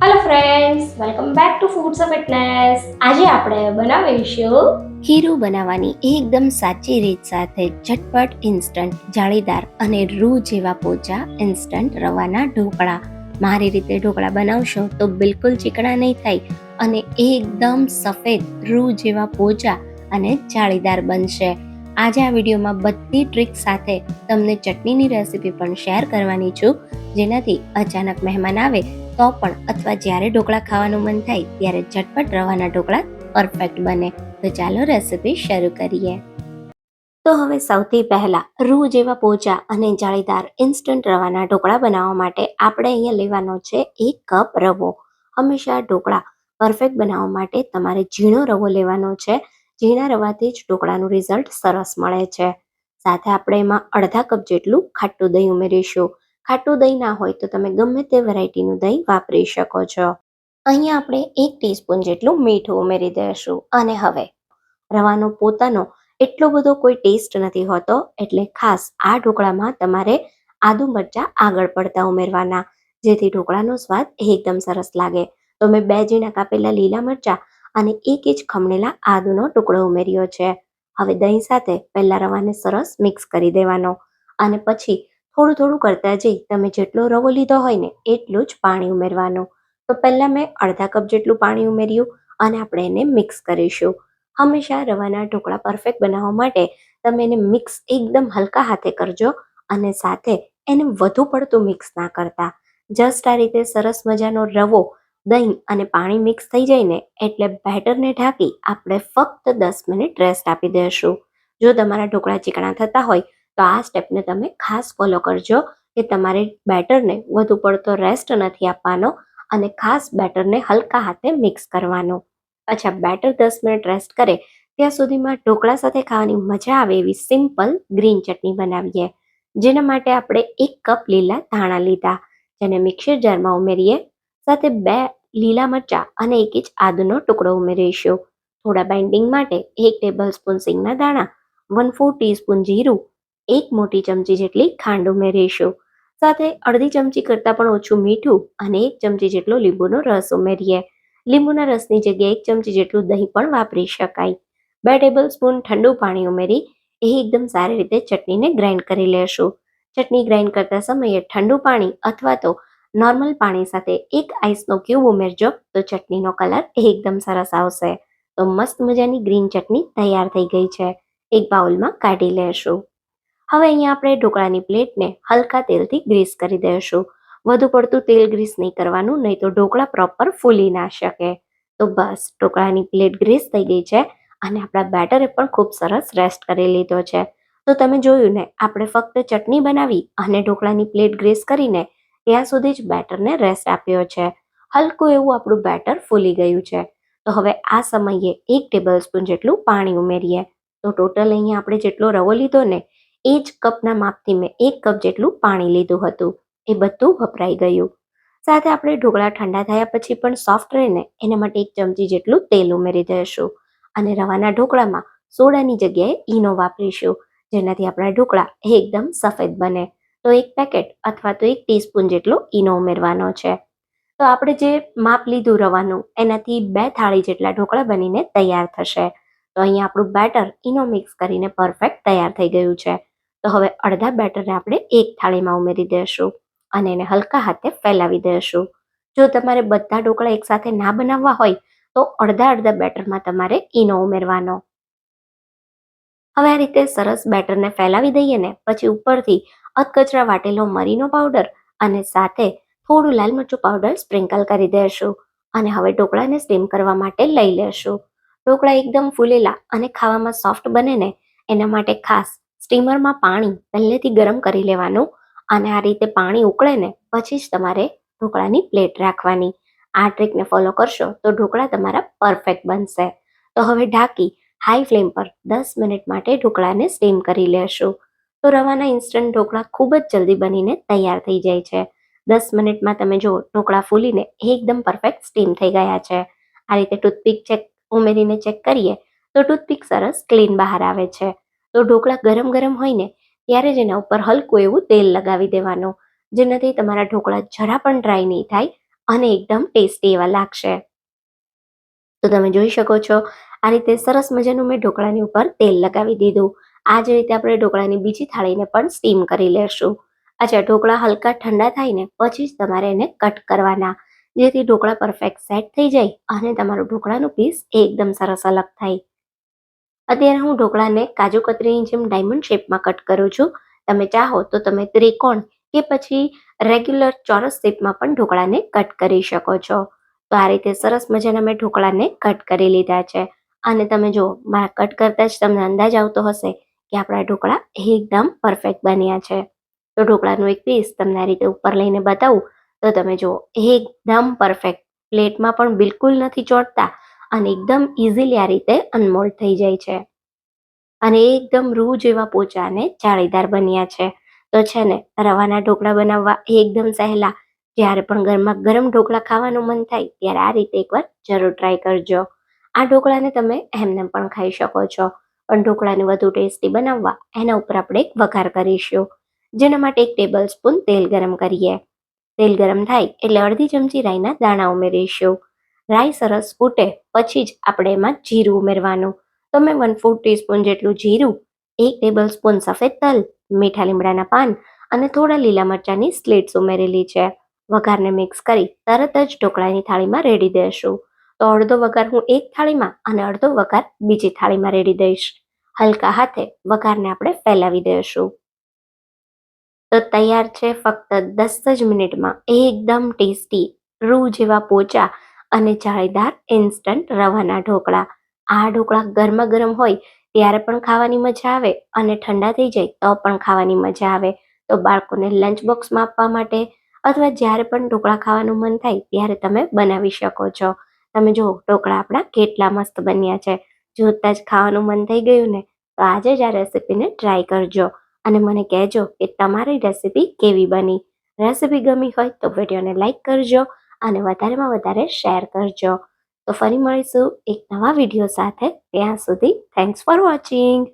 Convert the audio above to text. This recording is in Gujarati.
Hello friends welcome back to foods of fitness આજે આપણે બનાવીશું ખીરું બનાવવાની એકદમ સાચી રીત સાથે ઝટપટ ઇન્સ્ટન્ટ જાળીદાર અને રૂ જેવા પોચા ઇન્સ્ટન્ટ રવાના ઢોકળા. મારી રીતે ઢોકળા બનાવશો તો બિલકુલ ચીકણા નહીં થાય અને એકદમ સફેદ, રૂ જેવા પોચા અને જાળીદાર બનશે. આજે આ વિડીયોમાં બધી ટ્રીક સાથે તમને ચટણીની રેસીપી પણ શેર કરવાની છું. જેનાથી અચાનક મહેમાન આવે તો પણ અથવા જ્યારે ઢોકળા ખાવાનું મન થાય ત્યારે ઝટપટ રવાના ઢોકળા પરફેક્ટ બને. તો ચાલો રેસીપી શરૂ કરીએ. તો હવે સૌથી પહેલા રૂ જેવા પોચા અને જાળીદાર ઇન્સ્ટન્ટ રવાના ઢોકળા બનાવવા માટે આપણે અહીંયા લેવાનો છે એક કપ રવો. હંમેશા ઢોકળા પરફેક્ટ બનાવવા માટે તમારે ઝીણો રવો લેવાનો છે. ઝીણા રવાથી જ ઢોકળાનું રિઝલ્ટ સરસ મળે છે. સાથે આપણે એમાં અડધા કપ જેટલું ખાટું દહીં ઉમેરીશું. ખાટું દહીં ના હોય તો તમે ગમે તે વેરાયટીનું દહીં વાપરી શકો છો. અહીંયા આપણે એક ટીસ્પૂન જેટલું મીઠું ઉમેરી દઈશું. અને હવે રવાનો પોતાનો એટલો બધો કોઈ ટેસ્ટ નથી હોતો, એટલે ખાસ આ ઢોકળામાં તમારે આદુ મરચાં આગળ પડતા ઉમેરવાના, જેથી ઢોકળાનો સ્વાદ એકદમ સરસ લાગે. તો મેં બે ઝીણા કાપેલા લીલા મરચાં અને એક ઇંચ ખમણેલા આદુનો ટુકડો ઉમેર્યો છે. હવે દહીં સાથે પહેલા રવાને સરસ મિક્સ કરી દેવાનો. અને પછી થોડું થોડું કરતા જઈ. તમે જેટલો રવો લીધો હોય ને એટલું જ પાણી ઉમેરવાનું. તો પહેલાં મેં અડધા કપ જેટલું પાણી ઉમેર્યું અને આપણે એને મિક્સ કરીશું. હંમેશા રવાના ઢોકળા પરફેક્ટ બનાવવા માટે તમે એને મિક્સ એકદમ હલકા હાથે કરજો અને સાથે એને વધુ પડતું મિક્સ ના કરતા. જસ્ટ આ રીતે સરસ મજાનો રવો, દહીં અને પાણી મિક્સ થઈ જાય ને એટલે બેટરને ઢાંકી આપણે ફક્ત દસ મિનિટ રેસ્ટ આપી દઈશું જો તમારા ઢોકળા ચીકણા થતા હોય તો આ સ્ટેપને તમે ખાસ ફોલો કરજો કે તમારે બેટરને વધુ પડતો રેસ્ટ નથી આપવાનો અને ખાસ બેટરને હલકા હાથે મિક્સ કરવાનું. અચ્છા, બેટર દસ મિનિટ રેસ્ટ કરે ત્યાં સુધીમાં ઢોકળા સાથે ખાવાની મજા આવે એવી સિમ્પલ ગ્રીન ચટણી બનાવીએ, જેના માટે આપણે એક કપ લીલા ધાણા લીધા, જેને મિક્સર જારમાં ઉમેરીએ, સાથે બે લીલા મરચાં અને એક ઇંચ આદુનો ટુકડો ઉમેરીશું. થોડા બાઇન્ડિંગ માટે એક ટેબલ સ્પૂન સિંગના દાણા, વન ફોર ટીસ્પૂન જીરું એક મોટી ચમચી જેટલી ખાંડ ઉમેરીશું. સાથે અડધી ચમચી કરતાં પણ ઓછું મીઠું અને એક ચમચી જેટલો લીંબુનો રસ ઉમેરીએ. લીંબુના રસની જગ્યાએ એક ચમચી જેટલું દહીં પણ વાપરી શકાય. બે ટેબલ સ્પૂન ઠંડુ પાણી ઉમેરી એ એકદમ સારી રીતે ચટણીને ગ્રાઇન્ડ કરી લેશું. ચટણી ગ્રાઇન્ડ કરતા સમયે ઠંડુ પાણી અથવા તો નોર્મલ પાણી સાથે એક આઈસનો ક્યુબ ઉમેરજો તો ચટણીનો કલર એકદમ સરસ આવશે. તો મસ્ત મજાની ગ્રીન ચટણી તૈયાર થઈ ગઈ છે. એક બાઉલમાં કાઢી લેશું. હવે અહીંયા આપણે ઢોકળાની પ્લેટને હલકા તેલથી ગ્રીસ કરી દઈશું. વધુ પડતું તેલ ગ્રીસ નહીં કરવાનું, નહીં તો ઢોકળા પ્રોપર ફૂલી ના શકે. તો બસ, ઢોકળાની પ્લેટ ગ્રીસ થઈ ગઈ છે અને આપણા બેટરે પણ ખૂબ સરસ રેસ્ટ કરી લીધો છે. તો તમે જોયું ને, આપણે ફક્ત ચટણી બનાવી અને ઢોકળાની પ્લેટ ગ્રીસ કરીને ત્યાં સુધી જ બેટરને રેસ્ટ આપ્યો છે. હલકું એવું આપણું બેટર ફૂલી ગયું છે. તો હવે આ સમયે એક ટેબલ સ્પૂન જેટલું પાણી ઉમેરીએ. તો ટોટલ અહીંયા આપણે જેટલો રવો લીધો ને એ જ કપના માપથી મેં એક કપ જેટલું પાણી લીધું હતું. એ બધું વપરાઈ ગયું. સાથે આપણે ઢોકળા ઠંડા થયા પછી પણ સોફ્ટ રહીને એના માટે એક ચમચી જેટલું તેલ ઉમેરી દઈશું. અને રવાના ઢોકળામાં સોડાની જગ્યાએ ઈનો વાપરીશું, જેનાથી આપણા ઢોકળા એકદમ સફેદ બને. તો એક પેકેટ અથવા તો એક ટીસ્પૂન જેટલો ઈનો ઉમેરવાનો છે. તો આપણે જે માપ લીધું રવાનું, એનાથી બે થાળી જેટલા ઢોકળા બનીને તૈયાર થશે. તો અહીંયા આપણું બેટર ઈનો મિક્સ કરીને પરફેક્ટ તૈયાર થઈ ગયું છે. તો હવે અડધા બેટરને આપણે એક થાળીમાં ઉમેરી દઈશું અને એને હલકા હાથે ફેલાવી દઈશું જો તમારે બધા ઢોકળા એકસાથે ના બનાવવા હોય, તો અડધા અડધા બેટરમાં તમારે ઈનો ઉમેરવાનો. હવે આ રીતે સરસ બેટરને ફેલાવી દઈએ ને, પછી ઉપરથી અધકચરા વાટેલો મરીનો પાવડર અને સાથે થોડું લાલ મરચું પાવડર સ્પ્રિંકલ કરી દઈશું અને હવે ઢોકળાને સ્ટીમ કરવા માટે લઈ લેશું. ઢોકળા એકદમ ફૂલેલા અને ખાવામાં સોફ્ટ બને ને, એના માટે ખાસ સ્ટીમરમાં પાણી પહેલેથી ગરમ કરી લેવાનું અને આ રીતે પાણી ઉકળે ને પછી જ તમારે ઢોકળાની પ્લેટ રાખવાની. આ ટ્રીકને ફોલો કરશો તો ઢોકળા તમારા પરફેક્ટ બનશે. તો હવે ઢાંકી હાઈ ફ્લેમ પર દસ મિનિટ માટે ઢોકળાને સ્ટીમ કરી લેશું. તો રવાના ઇન્સ્ટન્ટ ઢોકળા ખૂબ જ જલ્દી બનીને તૈયાર થઈ જાય છે. દસ મિનિટમાં તમે જો ઢોકળા ફૂલીને એકદમ પરફેક્ટ સ્ટીમ થઈ ગયા છે. આ રીતે ટૂથપીક ચેક ઉમેરીને ચેક કરીએ તો ટૂથપીક સરસ ક્લીન બહાર આવે છે. તો ઢોકળા ગરમ ગરમ હોય ને, ત્યારે જ એના ઉપર હલકું એવું તેલ લગાવી દેવાનું, જેનાથી તમારા ઢોકળા જરા પણ ડ્રાય નહીં થાય અને એકદમ ટેસ્ટી એવા લાગશે. તો તમે જોઈ શકો છો, આ રીતે સરસ મજાનું મેં ઢોકળાની ઉપર તેલ લગાવી દીધું. આ જ રીતે આપણે ઢોકળાની બીજી થાળીને પણ સ્ટીમ કરી લેશું. અચ્છા, ઢોકળા હલકા ઠંડા થાય ને, પછી જ તમારે એને કટ કરવાના, જેથી ઢોકળા પરફેક્ટ સેટ થઈ જાય અને તમારું ઢોકળાનું પીસ એકદમ સરસ અલગ થાય. અત્યારે હું ઢોકળાને કાજુ કતરીની જેમ ડાયમંડ શેપમાં કટ કરું છું. તમે ચાહો તો તમે ત્રિકોણ કે પછી રેગ્યુલર ચોરસ શેપમાં પણ ઢોકળાને કટ કરી શકો છો. તો આ રીતે સરસ મજાના મેં ઢોકળાને કટ કરી લીધા છે. અને તમે જો, મારા કટ કરતા જ તમને અંદાજ આવતો હશે કે આપણા ઢોકળા એકદમ પરફેક્ટ બન્યા છે. તો ઢોકળાનું એક પીસ તમને આ રીતે ઉપર લઈને બતાવું. તો તમે જો, એકદમ પરફેક્ટ પ્લેટમાં પણ બિલકુલ નથી ચોટતા. અને એકદમ ઇઝીલી આ રીતે અનમોલ્ડ થઈ જાય છે. અને એકદમ રૂ જેવા પોચાને જાળીદાર બન્યા છે. તો છે ને, રવાના ઢોકળા બનાવવા એકદમ સહેલા. જ્યારે પણ ગરમા ગરમ ઢોકળા ખાવાનું મન થાય, ત્યારે આ રીતે એકવાર જરૂર ટ્રાય કરજો. આ ઢોકળાને તમે એમને પણ ખાઈ શકો છો. પણ ઢોકળાને વધુ ટેસ્ટી બનાવવા એના ઉપર આપણે એક વઘાર કરીશું. જેના માટે એક ટેબલ સ્પૂન તેલ ગરમ કરીએ. તેલ ગરમ થાય એટલે અડધી ચમચી રાઈના દાણા ઉમેરીશું. રાઈ સરસ ફૂટે, પછી જ આપણે એમાં જીરું ઉમેરવાનું. તો મેં વન ફોર ટીસ્પૂન જેટલું જીરું, એક ટેબલ સ્પૂન સફેદ તલ, મીઠા લીમડાના પાન અને થોડા લીલા મરચાંની સ્લીટ્સ ઉમેરેલી છે. વઘારને મિક્સ કરી તરત જ ઢોકળાની થાળીમાં રેડી દેશું. તો અડધો વઘાર હું એક થાળીમાં અને અડધો વઘાર બીજી થાળીમાં રેડી દઈશ. હલકા હાથે વઘારને આપણે ફેલાવી દઈશું તો તૈયાર છે ફક્ત દસ જ મિનિટમાં. એકદમ ટેસ્ટી, રૂ જેવા પોચા અને જાળીદાર ઇન્સ્ટન્ટ રવાના ઢોકળા. આ ઢોકળા ગરમા ગરમ હોય ત્યારે પણ ખાવાની મજા આવે અને ઠંડા થઈ જાય તો પણ ખાવાની મજા આવે. તો બાળકોને લંચ બોક્સમાં આપવા માટે અથવા જ્યારે પણ ઢોકળા ખાવાનું મન થાય ત્યારે તમે બનાવી શકો છો. તમે જુઓ, ઢોકળા આપણા કેટલા મસ્ત બન્યા છે. જોતા જ ખાવાનું મન થઈ ગયું ને, તો આજે જ આ રેસીપીને ટ્રાય કરજો અને મને કહેજો કે તમારી રેસીપી કેવી બની. રેસીપી ગમી હોય તો વિડીયોને લાઈક કરજો અને વધારેમાં વધારે શેર કરજો. તો ફરી મળીશું એક નવા વીડિયો સાથે. ત્યાં સુધી થેન્ક્સ ફોર વોચિંગ